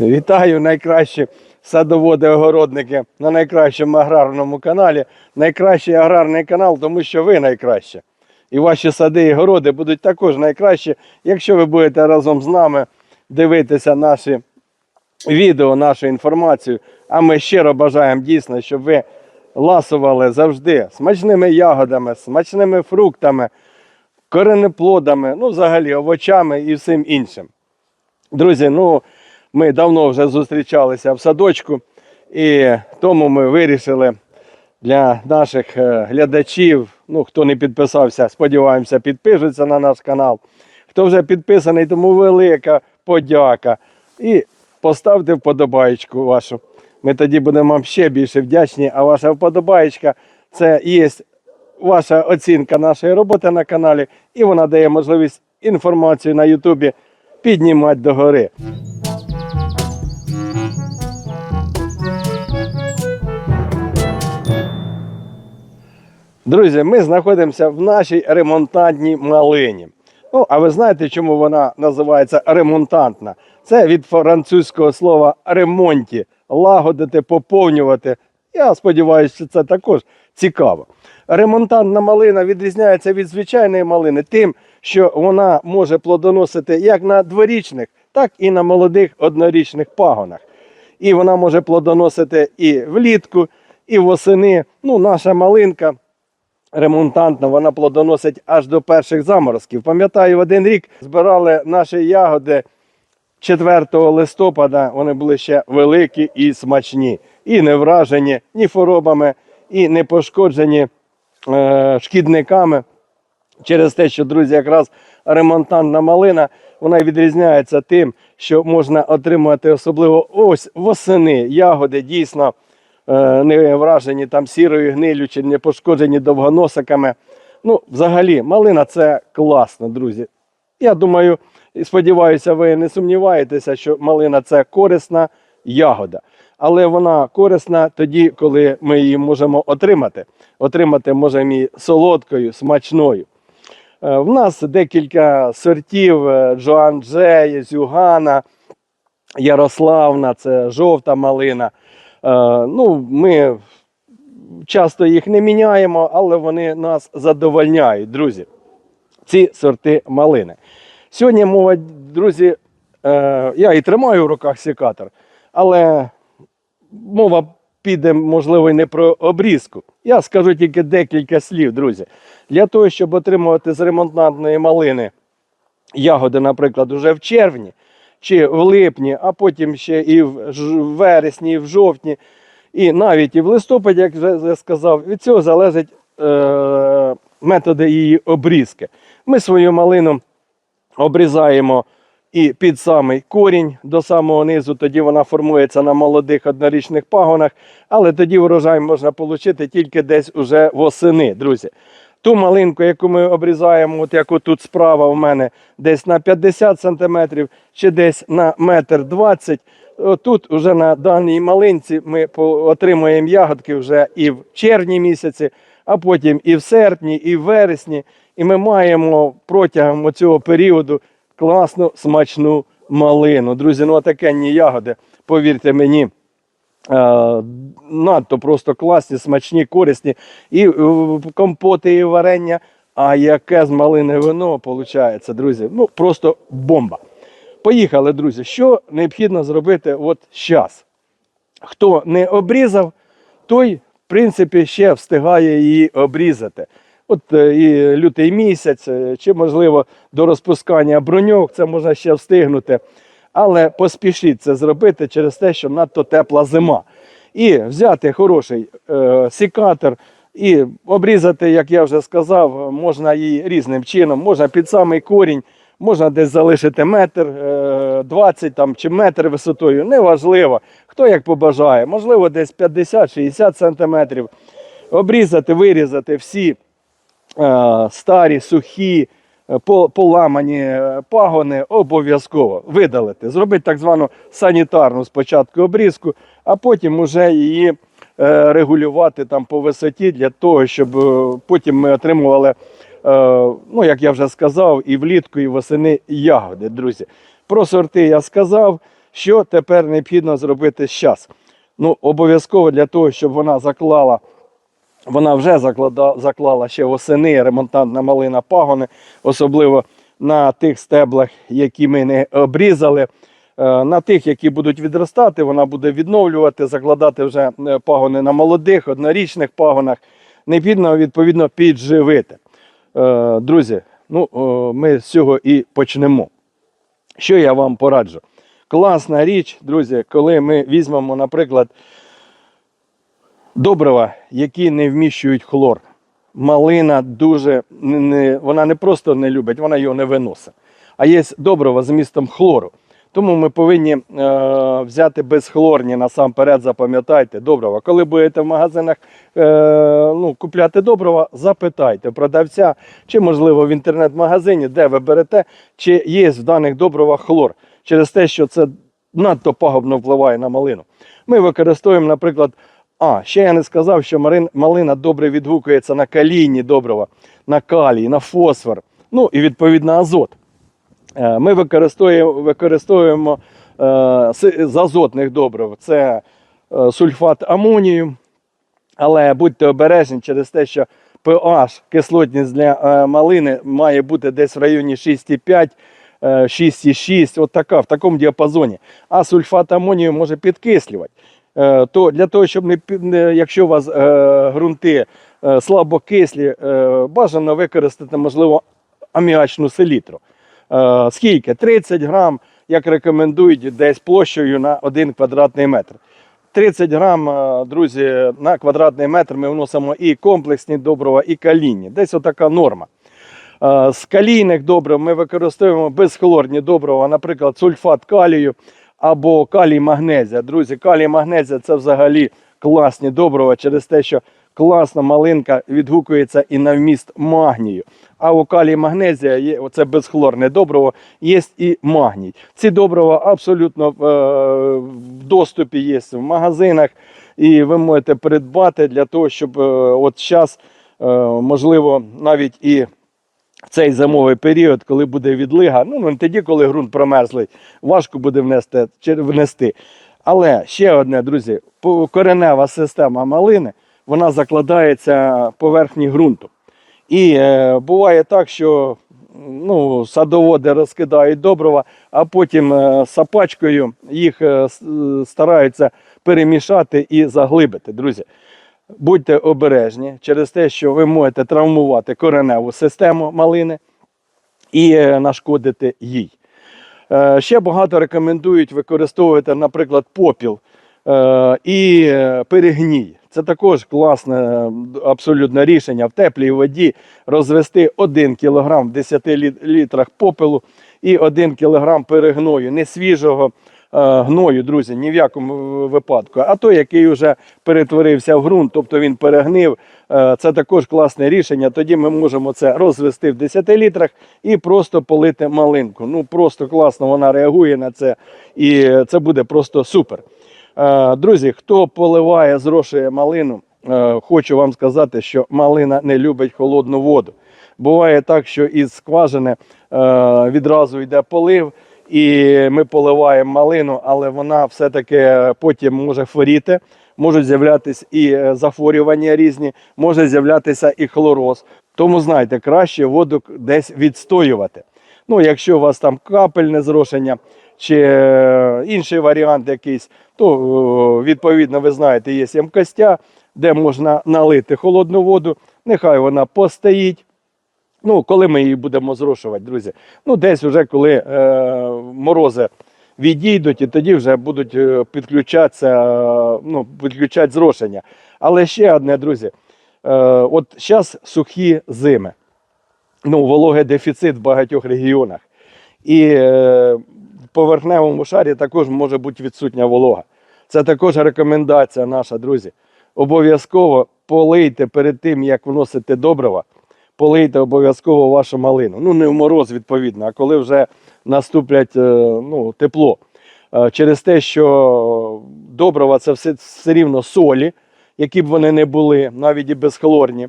Вітаю найкращі садоводи огородники на найкращому аграрному каналі. Найкращий аграрний канал, тому що ви найкраще. І ваші сади і городи будуть також найкращі, якщо ви будете разом з нами дивитися наші відео, нашу інформацію. А ми щиро бажаємо дійсно, щоб ви ласували завжди смачними ягодами, смачними фруктами, коренеплодами, ну взагалі овочами і всім іншим. Друзі, ну ми давно вже зустрічалися в садочку, і тому ми вирішили для наших е, глядачів, ну хто не підписався, сподіваємося, підпишуться на наш канал. Хто вже підписаний, тому велика подяка. І поставте вподобаєчку вашу. Ми тоді будемо вам ще більше вдячні. А ваша вподобаєчка це є ваша оцінка нашої роботи на каналі, і вона дає можливість інформацію на Ютубі піднімати догори. Друзі, ми знаходимося в нашій ремонтантній малині. Ну, а ви знаєте, чому вона називається ремонтантна? Це від французького слова ремонті, лагодити, поповнювати. Я сподіваюся, що це також цікаво. Ремонтантна малина відрізняється від звичайної малини тим, що вона може плодоносити як на дворічних, так і на молодих однорічних пагонах. І вона може плодоносити і влітку, і восени. Ну, наша малинка ремонтантна, вона плодоносить аж до перших заморозків. Пам'ятаю, в один рік збирали наші ягоди 4 листопада, вони були ще великі і смачні, і не вражені ні хворобами, і не пошкоджені е, шкідниками. Через те, що, друзі, якраз ремонтантна малина вона відрізняється тим, що можна отримати особливо ось восени ягоди дійсно не вражені там сірою гнилю чи не пошкоджені довгоносиками. Ну, взагалі, малина це класно, друзі. Я думаю і сподіваюся, ви не сумніваєтеся, що малина це корисна ягода. Але вона корисна тоді, коли ми її можемо отримати. Отримати можемо її солодкою, смачною. Е, В нас декілька сортів: е, Джоан Джей, Зюгана, Ярославна, це жовта малина. Е, Ну, ми часто їх не міняємо, але вони нас задовольняють, друзі. Ці сорти малини. Сьогодні мова, друзі, е, я і тримаю в руках секатор, але мова піде, можливо, не про обрізку. Я скажу тільки декілька слів, друзі. Для того, щоб отримувати з ремонтантної малини ягоди, наприклад, уже в червні чи в липні, а потім ще і в вересні, і в жовтні, і навіть і в листопаді, як вже сказав, від цього залежать е, методи її обрізки. Ми свою малину обрізаємо і під самий корінь до самого низу, тоді вона формується на молодих однорічних пагонах, але тоді врожай можна отримати тільки десь уже восени, друзі. Ту малинку, яку ми обрізаємо, от як тут справа у мене, десь на 50 см чи десь на метр 20 Тут вже на даній малинці ми отримуємо ягодки вже і в червні місяці, а потім і в серпні, і в вересні. І ми маємо протягом цього періоду класну смачну малину. Друзі, ну отакенні ягоди, повірте мені. Е, Надто просто класні, смачні, корисні. І е, компоти, і варення. А яке з малини вино виходить, друзі? Ну просто бомба. Поїхали, друзі. Що необхідно зробити от зараз? Хто не обрізав, той, в принципі, ще встигає її обрізати. От е, і лютий місяць, чи, можливо, до розпускання броньок, це можна ще встигнути. Але поспішіть це зробити через те, що надто тепла зима. І взяти хороший е, секатор і обрізати, як я вже сказав, можна її різним чином, можна під самий корінь, можна десь залишити метр е, 20 там, чи метр висотою, неважливо, хто як побажає, можливо, десь 50-60 сантиметрів. Обрізати, вирізати всі е, старі, сухі, поламані е, пагони обов'язково видалити. Зробити так звану санітарну спочатку обрізку, а потім уже її е, регулювати там по висоті для того, щоб е, потім ми отримували, е, ну як я вже сказав, і влітку, і восени ягоди, друзі. Про сорти я сказав. Що тепер необхідно зробити зараз? Ну, обов'язково для того, щоб вона заклала, вона вже заклада, заклала ще восени ремонтантна малина пагони, особливо на тих стеблах, які ми не обрізали. Е, На тих, які будуть відростати, вона буде відновлювати, закладати вже е, пагони на молодих, однорічних пагонах. Необхідно, відповідно, підживити. Е, Друзі, ну, ми з цього і почнемо. Що я вам пораджу? Класна річ, друзі, коли ми візьмемо, наприклад, добрива, які не вміщують хлор. Малина дуже не- вона не просто не любить, вона його не виносить. А є добрива з містом хлору. Тому ми повинні е, взяти безхлорні насамперед, запам'ятайте добрива. Коли будете в магазинах е, ну, купляти добрива, запитайте продавця, чи можливо в інтернет-магазині, де ви берете, чи є в даних добривах хлор. Через те, що це надто пагубно впливає на малину. Ми використовуємо, наприклад, а, ще я не сказав, що марин- малина добре відгукується на калійні добрива, на калій, на фосфор, ну і відповідно азот. Е, Ми використовуємо, використовуємо е, з азотних добрив. Це е, сульфат амонію. Але будьте обережні через те, що pH, кислотність для малини має бути десь в районі 6,5, е, 6,6, от така, в такому діапазоні. А сульфат амонію може підкислювати. Е, То для того, щоб не, якщо у вас е, ґрунти е, слабокислі, бажано використати, можливо, аміачну селітру. Скільки? 30 грам, як рекомендують, десь площею на 1 квадратний метр. 30 грам, друзі, на квадратний метр ми вносимо і комплексні добрива, і калійні. Десь отака норма. З калійних добрив ми використовуємо безхлорні добрива, наприклад, сульфат калію або калій магнезія. Друзі, калій магнезія це взагалі класні добрива через те, що класна малинка відгукується і на вміст магнію. А у калій магнезія є оце безхлорне добриво, є і магній. Ці добрива абсолютно е, в доступі є в магазинах, і ви можете придбати для того, щоб е, от зараз, е, можливо, навіть і в цей зимовий період, коли буде відлига, ну тоді, коли ґрунт промерзлий, важко буде внести, внести. Але ще одне, друзі, коренева система малини, вона закладається поверхні ґрунту. І е, буває так, що ну, садоводи розкидають добрива, а потім е, сапачкою їх е, е, стараються перемішати і заглибити. Друзі, будьте обережні через те, що ви можете травмувати кореневу систему малини і е, нашкодити їй. Е, Ще багато рекомендують використовувати, наприклад, попіл е, і перегній. Це також класне абсолютно рішення в теплій воді розвести 1 кг в 10 літрах попелу і 1 кг перегною, не свіжого е, гною, друзі, ні в якому випадку. А той, який вже перетворився в ґрунт, тобто він перегнив, е, це також класне рішення. Тоді ми можемо це розвести в 10 літрах і просто полити малинку. Ну просто класно вона реагує на це, і це буде просто супер. Е, Друзі, хто поливає, зрошує малину, е, хочу вам сказати, що малина не любить холодну воду. Буває так, що із скважини е, відразу йде полив, і ми поливаємо малину, але вона все-таки потім може хворіти, можуть з'являтися і е, захворювання різні, може з'являтися і хлороз. Тому знайте, краще воду десь відстоювати. Ну, якщо у вас там капельне зрошення чи е, інший варіант якийсь, то е, відповідно ви знаєте, є ємкостя, де можна налити холодну воду, нехай вона постоїть. Ну, коли ми її будемо зрошувати, друзі. Ну, десь вже коли е, морози відійдуть, і тоді вже будуть е, підключатися, ну, підключати зрошення. Але ще одне, друзі, е, от зараз сухі зими. Ну, вологий дефіцит в багатьох регіонах. І е, в поверхневому шарі також може бути відсутня волога. Це також рекомендація наша, друзі. Обов'язково полийте перед тим, як вносите добрива, полийте обов'язково вашу малину. Ну, не в мороз, відповідно, а коли вже наступлять е, ну, тепло. Е, Через те, що добрива це все, все рівно солі, які б вони не були, навіть і безхлорні.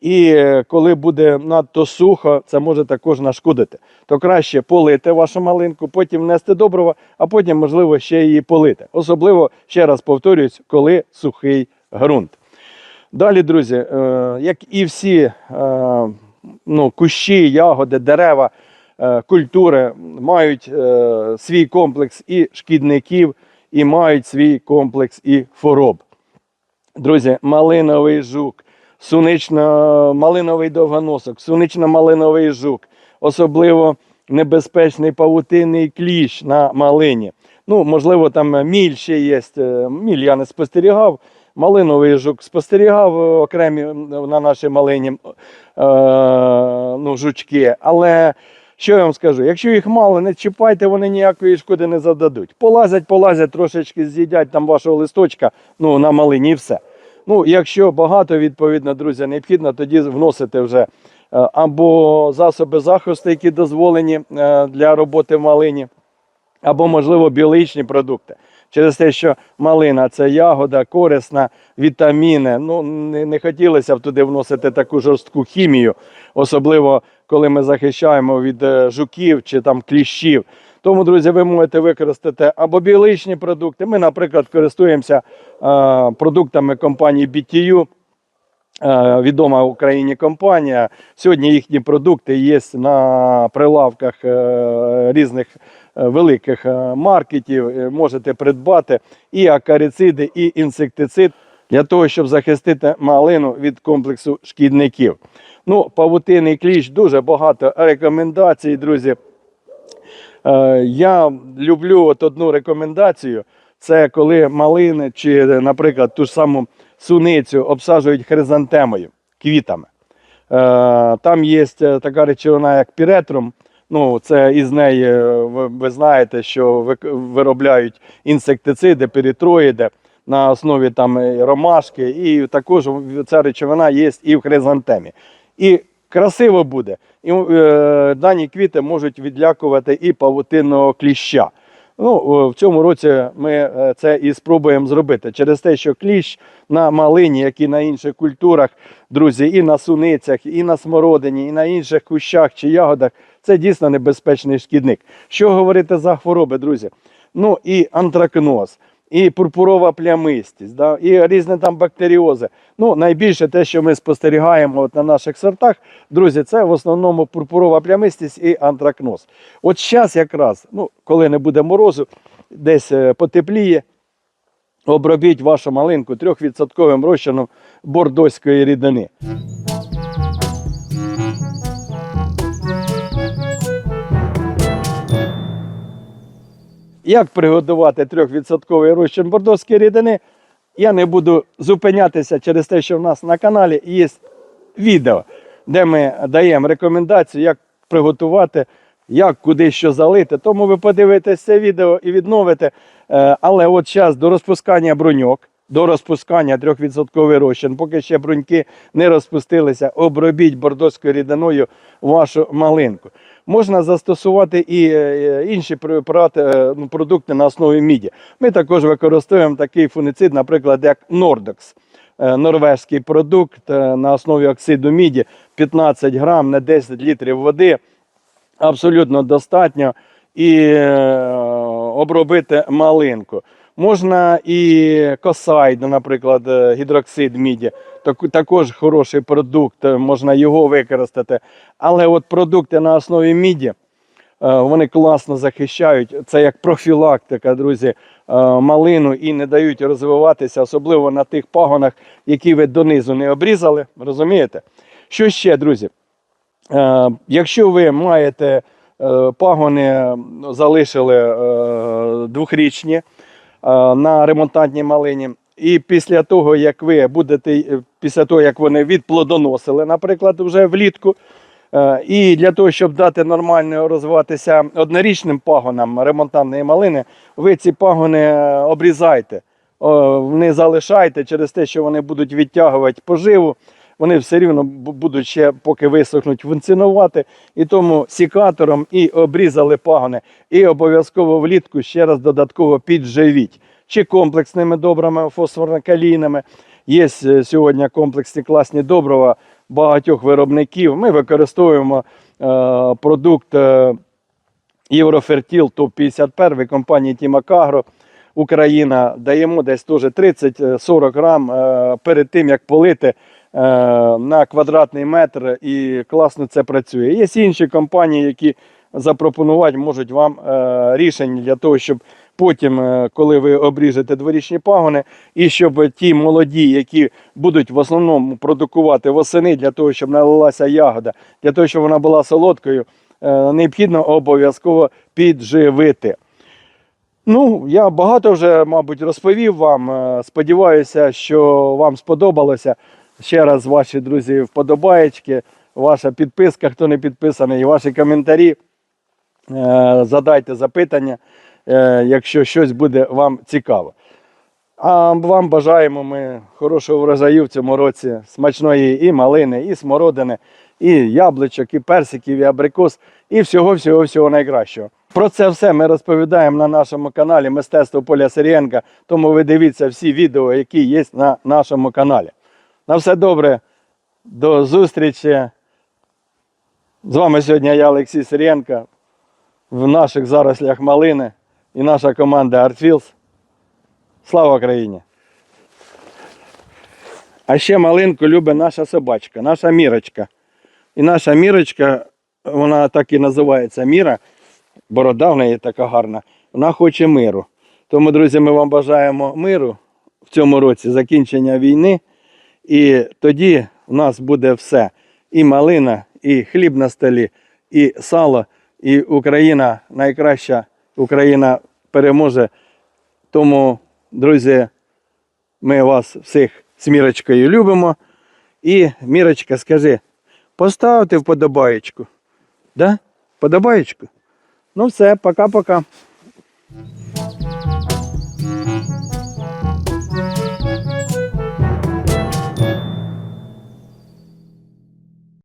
І е, коли буде надто сухо, це може також нашкодити. То краще полити вашу малинку, потім внести добрива, а потім, можливо, ще її полити. Особливо, ще раз повторюсь, коли сухий ґрунт. Далі, друзі, е, як і всі е, ну, кущі, ягоди, дерева, е, культури мають свій комплекс і шкідників, і мають свій комплекс і хвороб. Друзі, малиновий жук, сунично-малиновий довгоносок, сунично-малиновий жук, особливо небезпечний павутинний кліщ на малині. Ну, можливо, там міль ще є. Міль я не спостерігав. Малиновий жук спостерігав е, окремі на нашій малині е, ну, жучки. Але що я вам скажу? Якщо їх мало, не чіпайте, вони ніякої шкоди не завдадуть. Полазять, полазять, трошечки з'їдять там вашого листочка ну, на малині і все. Ну, якщо багато, відповідно, друзі, необхідно, тоді вносите вже е, або засоби захисту, які дозволені е, для роботи в малині, або, можливо, біологічні продукти. Через те, що малина це ягода, корисна, вітаміни. Ну, не, не хотілося б туди вносити таку жорстку хімію, особливо коли ми захищаємо від е, жуків чи там кліщів. Тому, друзі, ви можете використати або біологічні продукти. Ми, наприклад, користуємося е, продуктами компанії BTU. Е, Відома в Україні компанія. Сьогодні їхні продукти є на прилавках е, різних великих е, маркетів. Е, Можете придбати і акарициди, і інсектицид для того, щоб захистити малину від комплексу шкідників. Ну, павутинний кліщ, дуже багато рекомендацій, друзі. Е, Я люблю от одну рекомендацію. Це коли малини чи, наприклад, ту ж саму суницю обсаджують хризантемою, квітами. Е, Там є така речовина, як піретрум. Ну, це із неї е, ви, знаєте, що виробляють інсектициди, перітроїди на основі там е, ромашки, і також ця речовина є і в хризантемі. І красиво буде. І е, дані квіти можуть відлякувати і павутинного кліща. Ну, в цьому році ми е, це і спробуємо зробити через те, що кліщ на малині, як і на інших культурах, друзі, і на суницях, і на смородині, і на інших кущах чи ягодах, це дійсно небезпечний шкідник. Що говорити за хвороби, друзі? Ну і антракноз, і пурпурова плямистість, да, і різні там бактеріози. Ну, найбільше те, що ми спостерігаємо от на наших сортах, друзі, це в основному пурпурова плямистість і антракноз. От зараз якраз, ну, коли не буде морозу, десь е, потепліє, обробіть вашу малинку 3% розчином бордоської рідини. Як приготувати 3% розчин бордовської рідини, я не буду зупинятися через те, що в нас на каналі є відео, де ми даємо рекомендацію, як приготувати, як куди що залити. Тому ви подивитесь це відео і відновите. Е, Але от зараз до розпускання бруньок, до розпускання 3% розчин, поки ще бруньки не розпустилися, обробіть бордоською рідиною вашу малинку. Можна застосувати і е, інші препарати, е, ну, продукти на основі міді. Ми також використовуємо такий фуницид, наприклад, як Nordox. Е, Норвезький продукт е, на основі оксиду міді 15 грам на 10 літрів води. Абсолютно достатньо і е, обробити малинку. Можна і косайд, наприклад, е, гідроксид міді. Також хороший продукт, е, можна його використати. Але от продукти на основі міді, е, вони класно захищають. Це як профілактика, друзі, малину і не дають розвиватися, особливо на тих пагонах, які ви донизу не обрізали. Розумієте? Що ще, друзі? Якщо ви маєте пагони, залишили двохрічні на ремонтантній малині, і після того, як ви будете, е, після того, як вони відплодоносили, наприклад, вже влітку, е, і для того, щоб дати нормально розвиватися однорічним пагонам ремонтантної малини, ви ці пагони е, обрізайте, не залишайте через те, що вони будуть відтягувати поживу вони все рівно будуть ще, поки висохнуть, функціонувати. І тому сікатором і обрізали пагони. І обов'язково влітку ще раз додатково підживіть. Чи комплексними добрами, фосфорно-калійними. Є е, сьогодні комплексні класні добрива, багатьох виробників. Ми використовуємо е, продукт е, Єврофертіл ТОП-51 компанії Тімакагро. Україна даємо десь теж 30-40 грам е, перед тим, як полити е, на квадратний метр, і класно це працює. Є інші компанії, які запропонувати можуть вам е, рішення для того, щоб потім, е, коли ви обріжете дворічні пагони, і щоб ті молоді, які будуть в основному продукувати восени для того, щоб налилася ягода, для того, щоб вона була солодкою, е, необхідно обов'язково підживити. Ну, я багато вже, мабуть, розповів вам. Е, Сподіваюся, що вам сподобалося. Ще раз, ваші друзі, вподобаєчки, ваша підписка, хто не підписаний, і ваші коментарі. Е, Задайте запитання, е, якщо щось буде вам цікаво. А вам бажаємо ми хорошого врожаю в цьому році, смачної і малини, і смородини, і яблучок, і персиків, і абрикос, і всього, всього, всього найкращого. Про це все ми розповідаємо на нашому каналі Мистецтво Поля Сирієнка, тому ви дивіться всі відео, які є на нашому каналі. На все добре, до зустрічі. З вами сьогодні я, Олексій Сирієнко, в наших зарослях малини і наша команда Артфілс. Слава Україні! А ще малинку любить наша собачка, наша мірочка. І наша мірочка, вона так і називається Міра, борода в неї така гарна, вона хоче миру. Тому, друзі, ми вам бажаємо миру в цьому році, закінчення війни. І тоді у нас буде все. І малина, і хліб на столі, і сало, і Україна найкраща, Україна переможе. Тому, друзі, ми вас всіх з Мірочкою любимо. І Мірочка, скажи, поставте вподобаєчку. Да? Подобаєчку? Ну все, пока-пока.